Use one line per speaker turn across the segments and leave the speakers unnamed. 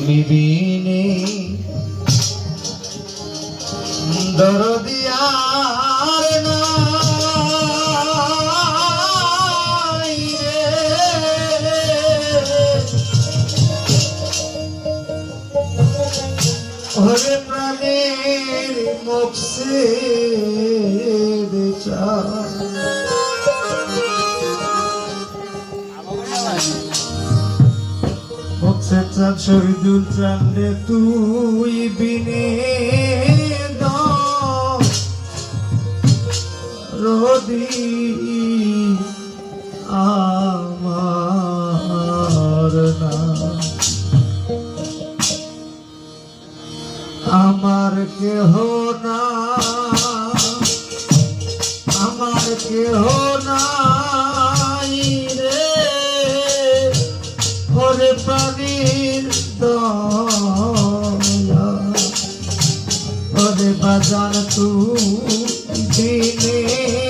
তুমি বিনে। দরদিয়ার হরে প্রাণের মুখ সে বিচার আসাদ শহীদুল চান্ডে তুই বিনে রোদি আ পদে বাজান তু দিলে।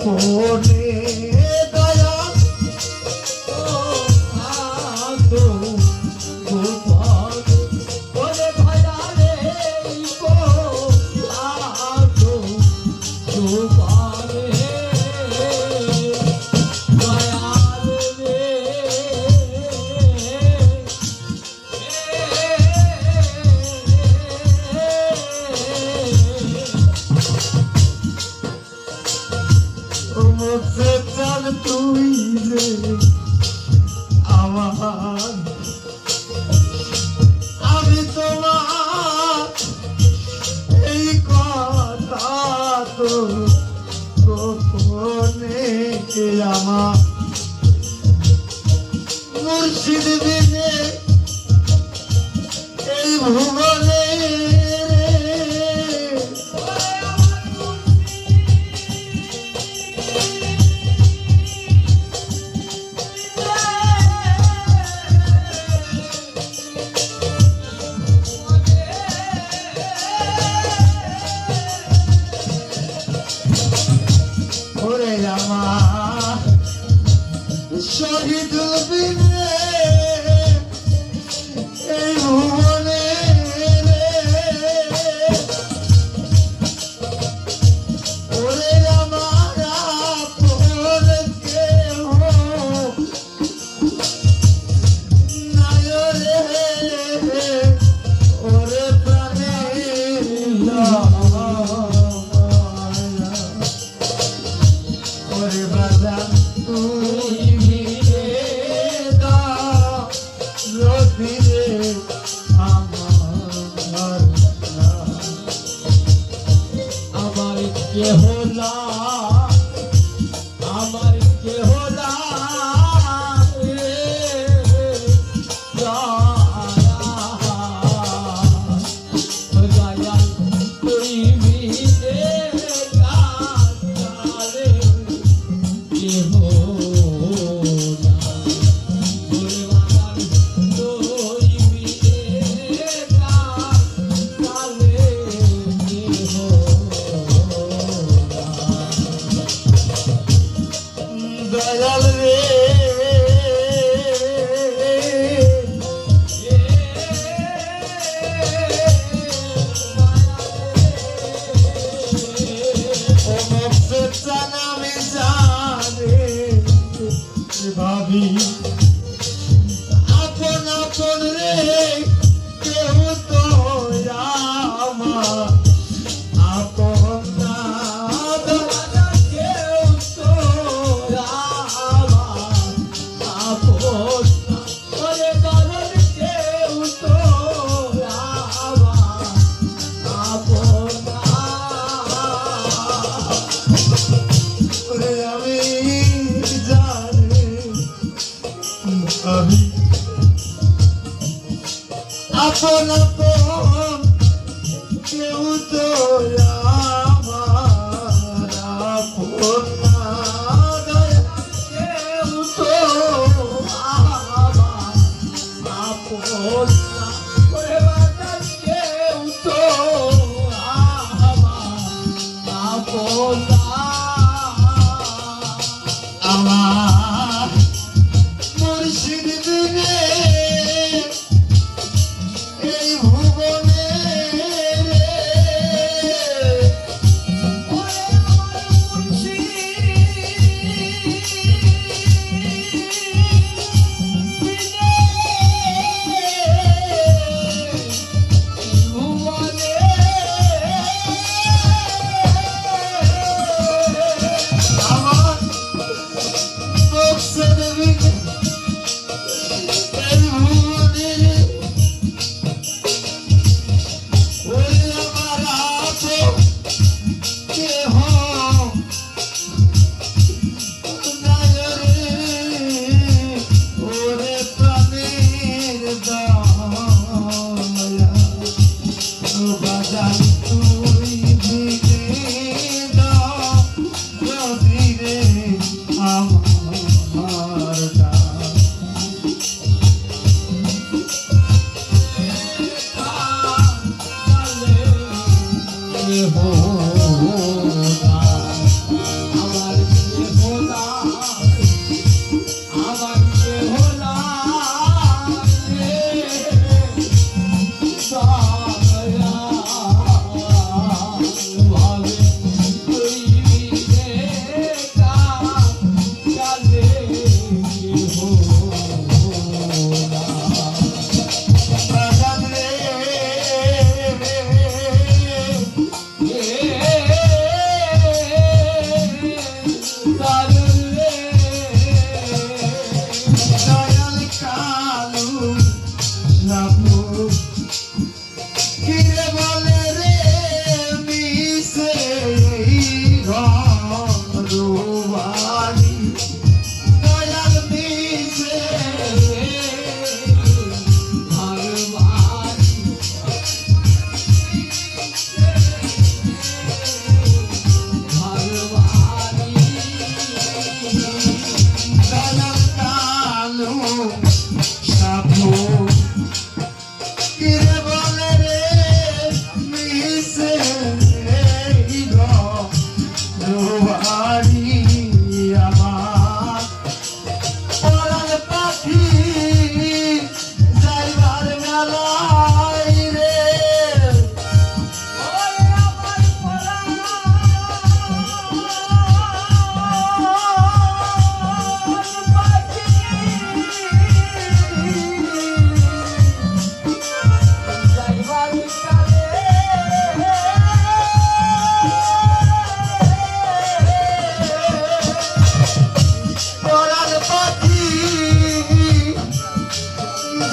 Mm-hmm. Oh. I love it. 我？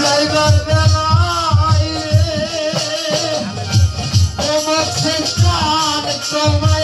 যাইবার বেলায় অমুক সেখান তোমায়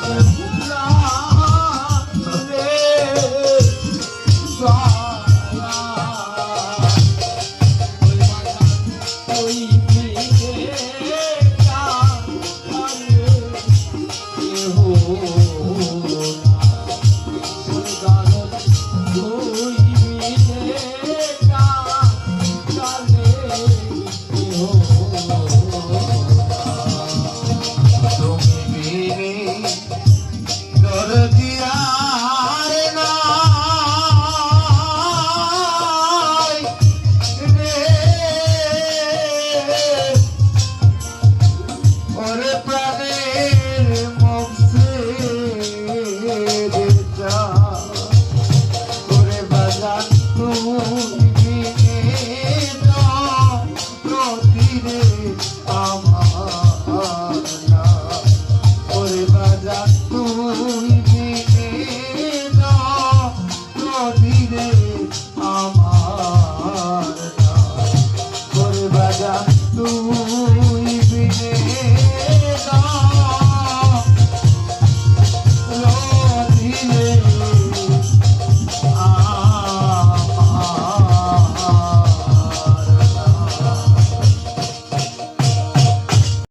Hurrah!